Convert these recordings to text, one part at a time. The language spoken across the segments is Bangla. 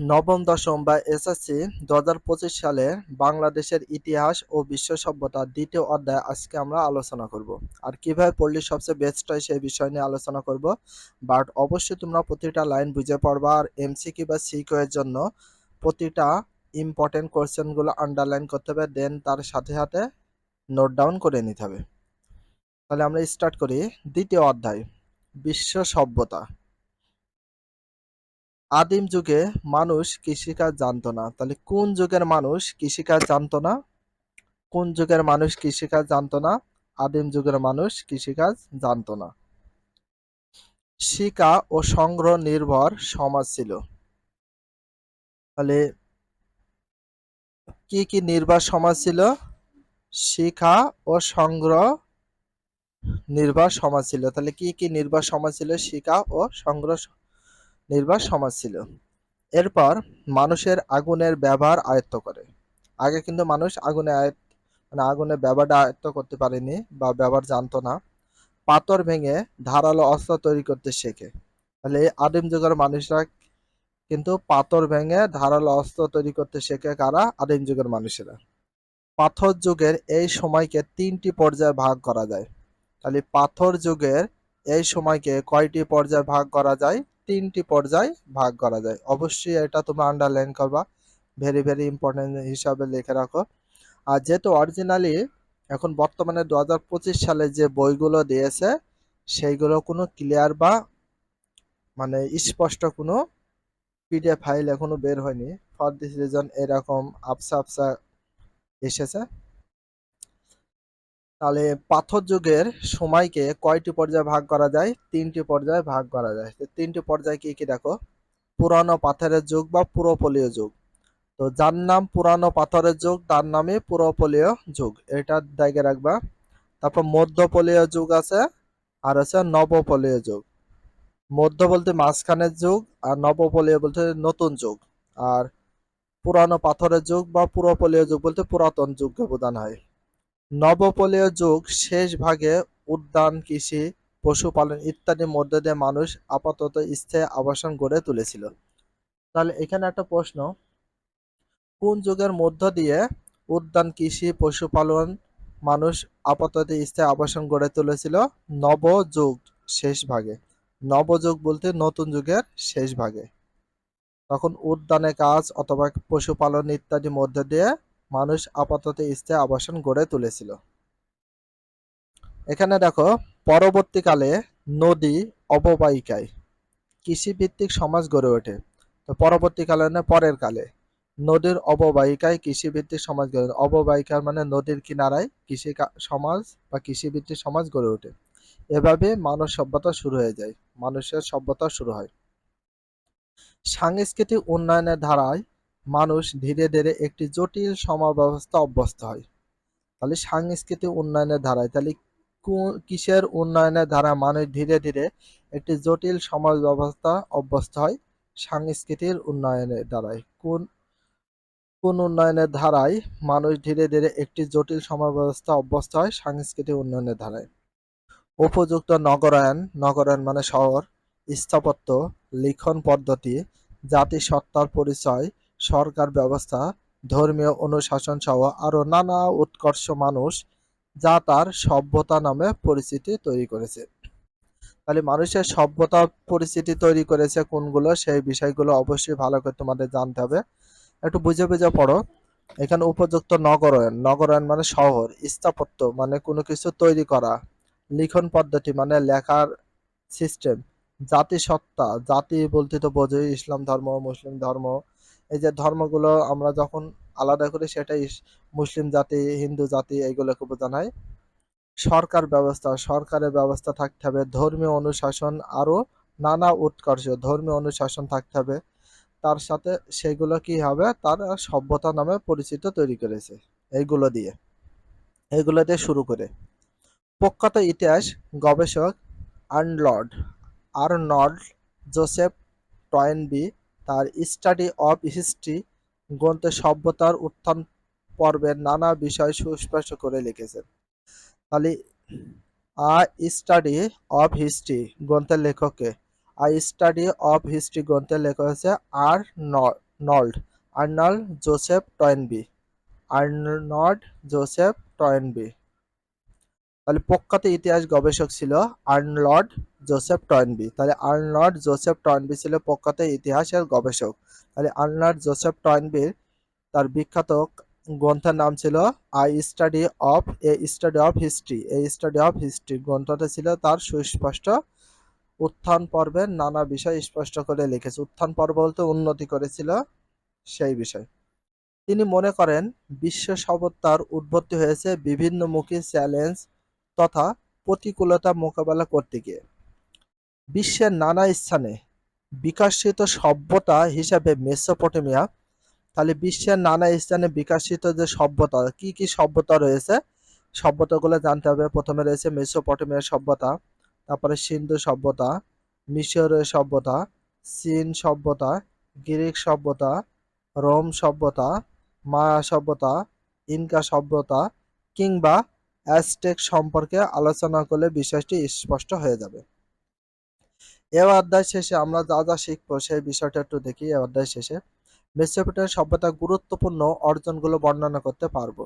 নবম, দশম বা এসএসসি দু হাজার পঁচিশ সালে বাংলাদেশের ইতিহাস ও বিশ্ব সভ্যতা দ্বিতীয় অধ্যায় আজকে আমরা আলোচনা করব। আর কীভাবে পড়লে সবচেয়ে বেস্ট হয় সেই বিষয় নিয়ে আলোচনা করব। বাট অবশ্যই তোমরা প্রতিটা লাইন বুঝে পড়বা আর এমসিকিউ বা সিকিউ এর জন্য প্রতিটা ইম্পর্টেন্ট কোশ্চেনগুলো আন্ডারলাইন করতে হবে দেন তার সাথে সাথে নোট ডাউন করে নিতে হবে। তাহলে আমরা স্টার্ট করি। দ্বিতীয় অধ্যায়, বিশ্ব সভ্যতা। আদিম যুগে মানুষ কৃষিকাজ জানতো না। তাহলে কোন যুগের মানুষ কৃষিকাজ জানতো না? কোন যুগের মানুষ কৃষিকাজ জানতো না? আদিম যুগের মানুষ কৃষিকাজ জানতো না। শিকা ও সংগ্রহ নির্ভর সমাজ ছিল। তাহলে কি কি নির্ভর সমাজ ছিল? শিক্ষা ও সংগ্রহ নির্ভর সমাজ ছিল। তাহলে কি কি নির্ভর সমাজ ছিল? শিক্ষা ও সংগ্রহ নির্ভর সমাজ ছিল। এরপর মানুষের আগুনের ব্যবহার আয়ত্ত করে। আগে কিন্তু মানুষ আগুনে আয়ত্ত মানে আগুনের ব্যবহারটা আয়ত্ত করতে পারেনি বা ব্যবহার জানতো না। পাথর ভেঙে ধারালো অস্ত্র তৈরি করতে শেখে। তাহলে এই আদিম যুগের মানুষরা কিন্তু পাথর ভেঙে ধারালো অস্ত্র তৈরি করতে শেখে কারা? আদিম যুগের মানুষেরা। পাথর যুগের এই সময়কে তিনটি পর্যায়ে ভাগ করা যায়। তাহলে পাথর যুগের এই সময়কে কয়টি পর্যায়ে ভাগ করা যায়? তিনটি পর্যায় ভাগ করা যায়। অবশ্যই এটা তোমরা আন্ডারলাইন করবা। ভেরি ভেরি ইম্পর্টেন্ট হিসাবে লিখে রাখো। আর যেহেতু অরিজিনালি এখন বর্তমানে দু হাজার পঁচিশ সালে যে বইগুলো দিয়েছে, সেইগুলো কোনো ক্লিয়ার বা মানে স্পষ্ট কোনো পিডিএফ ফাইল এখনও বের হয়নি। ফর দিস রিজন এরকম আপসা আপসা এসেছে। তাহলে পাথর যুগের সময়কে কয়টি পর্যায়ে ভাগ করা যায়? তিনটি পর্যায়ে ভাগ করা যায়। তো তিনটি পর্যায়ে কি কি দেখো? পুরানো পাথরের যুগ বা পুরোপলীয় যুগ। তো যার নাম পুরানো পাথরের যুগ, তার নামে পুরোপলীয় যুগ। এটা দাগে রাখবা। তারপর মধ্যপলীয় যুগ আছে আর আছে নবপলীয় যুগ। মধ্য বলতে মাঝখানের যুগ আর নবপলীয় বলতে নতুন যুগ। আর পুরানো পাথরের যুগ বা পুরোপলীয় যুগ বলতে পুরাতন যুগকে বোঝানো হয়। নবপলীয় যুগ শেষ ভাগে উদ্যান, কৃষি, পশুপালন ইত্যাদির মধ্য দিয়ে মানুষ আপাতত স্থায়ী আবাসন গড়ে তুলেছিল। তাহলে এখানে একটা প্রশ্ন, কোন যুগের মধ্য দিয়ে উদ্যান, কৃষি, পশুপালন মানুষ আপাতত স্থায়ী আবাসন গড়ে তুলেছিল? নবযুগ শেষ ভাগে। নবযুগ বলতে নতুন যুগের শেষ ভাগে। তখন উদ্যানে কাজ অথবা পশুপালন ইত্যাদির মধ্যে দিয়ে মানুষ আপাতত স্থায়ী আবাসন গড়ে তুলেছিল। এখানে দেখো, পরবর্তীকালে নদী অববাহিকায় কৃষিভিত্তিক সমাজ গড়ে ওঠে। তো পরবর্তীকালে না পরের কালে নদীর অববাহিকায় কৃষিভিত্তিক সমাজ গড়ে অববাহিকার মানে নদীর কিনারায় কৃষি সমাজ বা কৃষিভিত্তিক সমাজ গড়ে ওঠে। এভাবে মানব সভ্যতা শুরু হয়ে যায়। মানুষের সভ্যতা শুরু হয়। সাংস্কৃতিক উন্নয়নের ধারায় মানুষ ধীরে ধীরে একটি জটিল সমাব্যবস্থা অভ্যস্ত হয়। তাহলে সাংস্কৃতিক উন্নয়নের ধারায়, তাহলে কিসের উন্নয়নের ধারা মানুষ ধীরে ধীরে একটি জটিল সমাজ ব্যবস্থা অভ্যস্ত হয় সাংস্কৃতিক উন্নয়নের দ্বারাই কোন কোন উন্নয়নের ধারায় মানুষ ধীরে ধীরে একটি জটিল সমাজ ব্যবস্থা অভ্যস্ত হয় সাংস্কৃতিক উন্নয়নের ধারায়? উপযুক্ত নগরায়ন নগরায়ন মানে শহর, স্থাপত্য, লিখন পদ্ধতি, জাতিসত্তার পরিচয় সরকার ব্যবস্থা, ধর্মীয় অনুশাসন সহ আরও নানা উৎকর্ষ মানুষ যা তার সভ্যতা নামে পরিচিতি তৈরি করেছে। তাহলে মানুষের সভ্যতা পরিচিতি তৈরি করেছে কোনগুলো? সেই বিষয়গুলো অবশ্যই ভালো করে তোমাদের জানতে হবে। একটু বুঝে বুঝে পড়ো। এখানে উপযুক্ত নগরায়ন নগরায়ন মানে শহর, স্থাপত্য মানে কোনো কিছু তৈরি করা। লিখন পদ্ধতি মানে লেখার সিস্টেম জাতিসত্তা, জাতি বলতে তো বোঝোই, ইসলাম ধর্ম, মুসলিম ধর্ম। এই যে ধর্মগুলো আমরা যখন আলাদা করি সেটাই মুসলিম জাতি, হিন্দু জাতি এইগুলোকে বোঝানো সরকার ব্যবস্থা, সরকারের ব্যবস্থা থাকতে হবে, ধর্মীয় অনুশাসন আরও নানা উৎকর্ষ, ধর্মীয় অনুশাসন থাকতে হবে। তার সাথে সেগুলো কি হবে? তার সভ্যতা নামে পরিচিত তৈরি করেছে, এইগুলো দিয়ে। এইগুলো দিয়ে শুরু করে। প্রখ্যাত ইতিহাস, গবেষক আর্নলড, আর্নল্ড জোসেফ টয়েনবি তার স্টাডি অফ হিস্ট্রি, গ্রন্থে সভ্যতার উত্থান পর্বের নানা বিষয় সুস্পষ্ট করে লিখেছেন। তাহলে, আ স্টাডি অফ হিস্ট্রি গ্রন্থের লেখককে আ স্টাডি অফ হিস্ট্রি গ্রন্থের লেখক হচ্ছে আর Arnold Arnold Joseph Toynbee, Arnold Joseph Toynbee. তাহলে প্রখ্যাত ইতিহাস গবেষক ছিল আর্নলড জোসেফ টয়েনবি তাহলে আর্নলড জোসেফ টয়েনবি ছিল প্রখ্যাত ইতিহাসের গবেষক। তাহলে আর্নলড জোসেফ টয়েনবির তার বিখ্যাত গ্রন্থের নাম ছিল I study of a study of history a study of history গ্রন্থটা ছিল তার সুস্পষ্ট উত্থান পর্বের নানা বিষয় স্পষ্ট করে লিখেছে। উত্থান পর্ব বলতে উন্নতি করেছিল সেই বিষয়। তিনি মনে করেন, বিশ্ব সভ্যতার উদ্ভত্তি হয়েছে বিভিন্নমুখী চ্যালেঞ্জ তথা প্রতিকূলতা মোকাবেলা করতে গিয়ে। বিশ্বের নানা স্থানে বিকাশিত সভ্যতা হিসাবে মেসোপটেমিয়া, তাহলে বিশ্বের নানা স্থানে বিকাশিত যে সভ্যতা, কি কি সভ্যতা রয়েছে? সভ্যতাগুলো জানতে হবে। প্রথমে রয়েছে মেসোপটেমিয়া সভ্যতা, তারপরে সিন্ধু সভ্যতা, মিশরীয় সভ্যতা, চীন সভ্যতা, গ্রিক সভ্যতা, রোম সভ্যতা, মায়া সভ্যতা, ইনকা সভ্যতা কিংবা অ্যাজটেক সম্পর্কে আলোচনা করলে বিষয়টি স্পষ্ট হয়ে যাবে। এ অধ্যায় শেষে আমরা যা যা শিখব সেই বিষয়টা একটু দেখি, এ অধ্যায় শেষে। মেসোপটেমিয়ার সভ্যতার গুরুত্বপূর্ণ অর্জনগুলো বর্ণনা করতে পারব।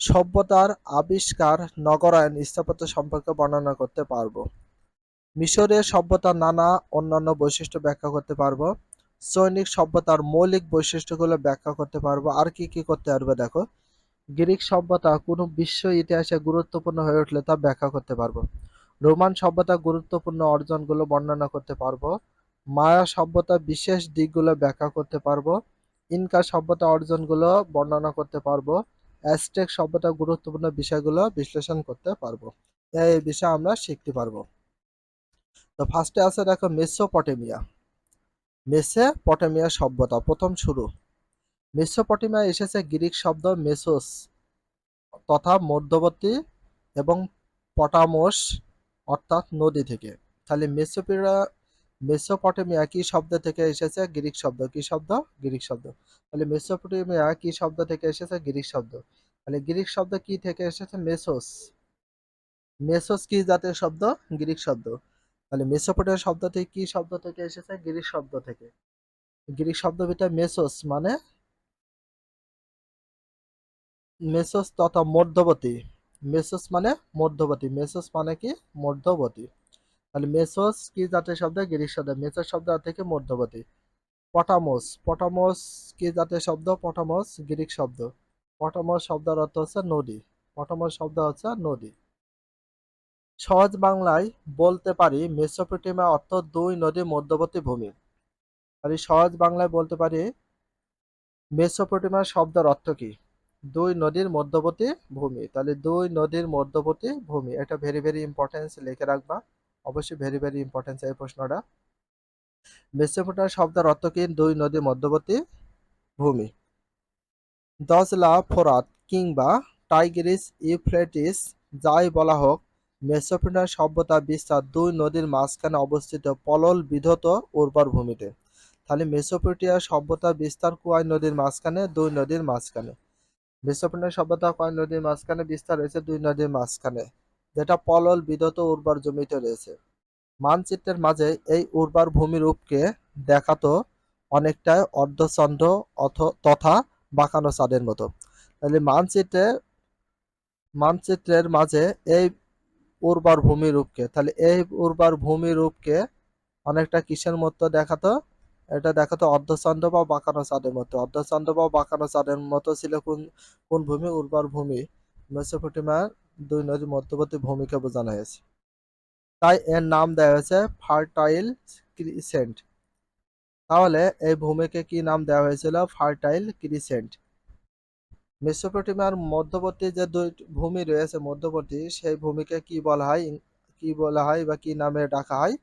সভ্যতার আবিষ্কার নগরায়ন স্থাপত্য সম্পর্কে বর্ণনা করতে পারব। মিশরের সভ্যতার নানা অন্যান্য বৈশিষ্ট্য ব্যাখ্যা করতে পারব। সৈনিক সভ্যতার মৌলিক বৈশিষ্ট্যগুলো ব্যাখ্যা করতে পারব। আর কি কি করতে পারব, দেখো। গ্রিক সভ্যতা কোনো বিশ্ব ইতিহাসে গুরুত্বপূর্ণ হয়ে উঠলে তা ব্যাখ্যা করতে পারব। রোমান সভ্যতা গুরুত্বপূর্ণ অর্জনগুলো বর্ণনা করতে পারব। মায়া সভ্যতা বিশেষ দিকগুলো ব্যাখ্যা করতে পারব। ইনকা সভ্যতা অর্জনগুলো বর্ণনা করতে পারব। অ্যাস্টেক সভ্যতা গুরুত্বপূর্ণ বিষয়গুলো বিশ্লেষণ করতে পারব। এই বিষয় আমরা শিখতে পারব। তো ফার্স্টে আছে দেখো মেসোপটেমিয়া। মেসোপটেমিয়া সভ্যতা প্রথম শুরু। মেসোপটেমিয়া এসেছে গ্রিক শব্দ মেসোস তথা মধ্যবর্তী এবং পটামোস, অর্থাৎ নদী থেকে। তাহলে মেসোপিরা মেসোপটেমিয়া কি শব্দ থেকে এসেছে? গ্রিক শব্দ। কি শব্দ? গ্রিক শব্দ। তাহলে মেসোপটেমিয়া কি শব্দ থেকে এসেছে? গ্রিক শব্দ। তাহলে গ্রিক শব্দ কি থেকে এসেছে? মেসোস। মেসোস কি জাতের শব্দ? গ্রিক শব্দ। তাহলে মেসোপটেমিয়া শব্দ থেকে কি শব্দ থেকে এসেছে? গ্রিক শব্দ থেকে। গ্রিক শব্দ ভিতরে মেসোস মানে মেসোস তথা মধ্যবর্তী। মেসোস মানে মধ্যবর্তী। মেসোস মানে কি? মধ্যবর্তী। তাহলে মেসোস কি জাতীয় শব্দ? গ্রিক শব্দ। মেসোস শব্দ থেকে মধ্যবর্তী। পটামোস। পটামোস কি জাতীয় শব্দ? পটামোস গ্রিক শব্দ। পটামোস শব্দের অর্থ হচ্ছে নদী। পটামোস শব্দ হচ্ছে নদী। সহজ বাংলায় বলতে পারি মেসোপটেমিয়া অর্থ দুই নদীর মধ্যবর্তী ভূমি। তাহলে সহজ বাংলায় বলতে পারি মেসোপটেমিয়া শব্দের অর্থ কি? দুই নদীর মধ্যবর্তী ভূমি। তাহলে দুই নদীর মধ্যবর্তী ভূমি, এটা ভেরি ভেরি ইম্পর্টেন্স লিখে রাখবা। অবশ্যই ভেরি ভেরি ইম্পর্টেন্স এই প্রশ্নটা। মেসোপটেমিয়া শব্দের অর্থ কি? দুই নদীর মধ্যবর্তী ভূমি। দজলা ফোরাত কিংবা টাইগ্রিস ইউফ্রেটিস যাই বলা হোক মেসোপটেমিয়া সভ্যতা বিস্তার দুই নদীর মাঝখানে অবস্থিত পলল বিধত উর্বর ভূমিতে। তাহলে মেসোপটেমিয়া সভ্যতা বিস্তার কুয়াই নদীর মাঝখানে, দুই নদীর মাঝখানে। মেসোপটেমিয়া সভ্যতা কয় নদীর মাঝখানে বিস্তার রয়েছে দুই নদীর মাঝখানে, যেটা পলল বিধত উর্বর জমিতে রয়েছে। মানচিত্রের মাঝে এই উর্বর ভূমিরূপকে দেখাতো অনেকটাই অর্ধচন্দ্র অথ, তথা বাঁকানো চাঁদের মতো। তাহলে মানচিত্রে, মানচিত্রের মাঝে এই উর্বর ভূমিরূপকে, তাহলে এই উর্বর ভূমিরূপকে অনেকটা কিসের মতো দেখাতো? এটা দেখাতো অর্ধচন্দ্র বা বাঁকানো চাঁদের মতো। অর্ধচন্দ্র বা বাঁকানো চাঁদের মতো ছিল কোন কোন ভূমি? উর্বর ভূমি। মেসোপটেমিয়ার দুই নদীর মধ্যবর্তী ভূমিকে বোঝানো হয়েছে। তাই এর নাম দেওয়া হয়েছে ফার্টাইল ক্রিসেন্ট। তাহলে এই ভূমিকে কি নাম দেওয়া হয়েছিল? Fertile crescent. মেসোপটেমিয়ার মধ্যবর্তী যে দুই ভূমি রয়েছে মধ্যবর্তী, সেই ভূমিকে কি বলা হয়? কি বলা হয় বা কি নামে ডাকা হয়?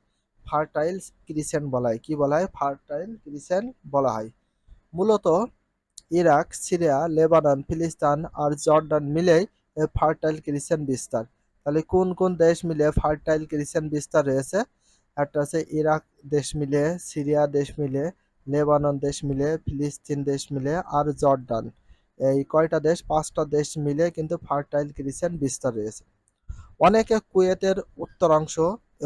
ফার্টাইল ক্রিসেন্ট বলা হয়। কি বলা হয়? ফার্টাইল ক্রিসেন্ট বলা হয়। মূলত ইরাক, সিরিয়া, লেবানন, ফিলিস্তান আর জর্ডান এই ফার্টাইল ক্রিসেন্ট বিস্তার। তাহলে কোন কোন দেশ মিলে ফার্টাইল ক্রিসেন্ট বিস্তার রয়েছে? একটা আছে ইরাক দেশ মিলে, সিরিয়া দেশ মিলে, লেবানন দেশ মিলে, ফিলিস্তিন দেশ মিলে আর জর্ডান। এই কয়টা দেশ? পাঁচটা দেশ মিলে কিন্তু ফার্টাইল ক্রিসেন্ট বিস্তার রয়েছে। অনেকে কুয়েতের উত্তরাংশ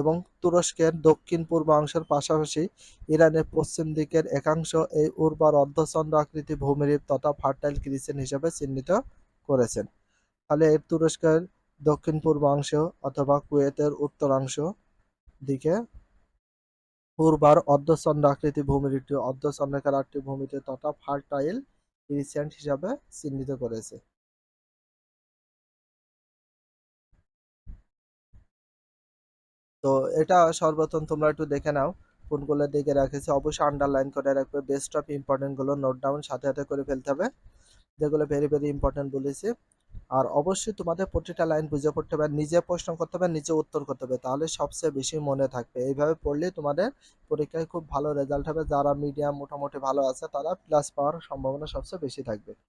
এবং তুরস্কের দক্ষিণ পূর্বাংশের পাশাপাশি ইরানের পশ্চিম দিকের একাংশ এই উর্বর অর্ধচন্দ্র আকৃতি ভূমিরূপ তথা ফার্টাইল ক্রিসেন্ট হিসেবে চিহ্নিত করেছেন। তাহলে এই তুরস্কের দক্ষিণ পূর্বাংশ অথবা কুয়েতের উত্তরাংশ দিকে পূর্বার অর্ধচন্দ্র আকৃতি ভূমির একটি অর্ধচন্দ্রাকার একটি ভূমিতে তথা ফার্টাইল ক্রিসেন্ট হিসাবে চিহ্নিত করেছে। তো এটা সর্বপ্রথম তোমরা একটু দেখে নাও, কোনগুলো দিকে রেখেছি। অবশ্যই আন্ডারলাইন করে রাখবে বেস্ট অফ ইম্পর্টেন্টগুলো নোট ডাউন সাথে সাথে করে ফেলতে হবে। যেগুলো ভেরি ভেরি ইম্পর্টেন্ট বলেছি। আর অবশ্যই তোমাদের প্রতিটা লাইন বুঝে পড়তে হবে, নিজে প্রশ্ন করতে হবে, নিজে উত্তর করতে হবে, তাহলে সবচেয়ে বেশি মনে থাকবে। এইভাবে পড়লে তোমাদের পরীক্ষায় খুব ভালো রেজাল্ট হবে। যারা মিডিয়াম মোটামুটি ভালো আছে, তারা প্লাস পাওয়ার সম্ভাবনা সবচেয়ে বেশি থাকবে।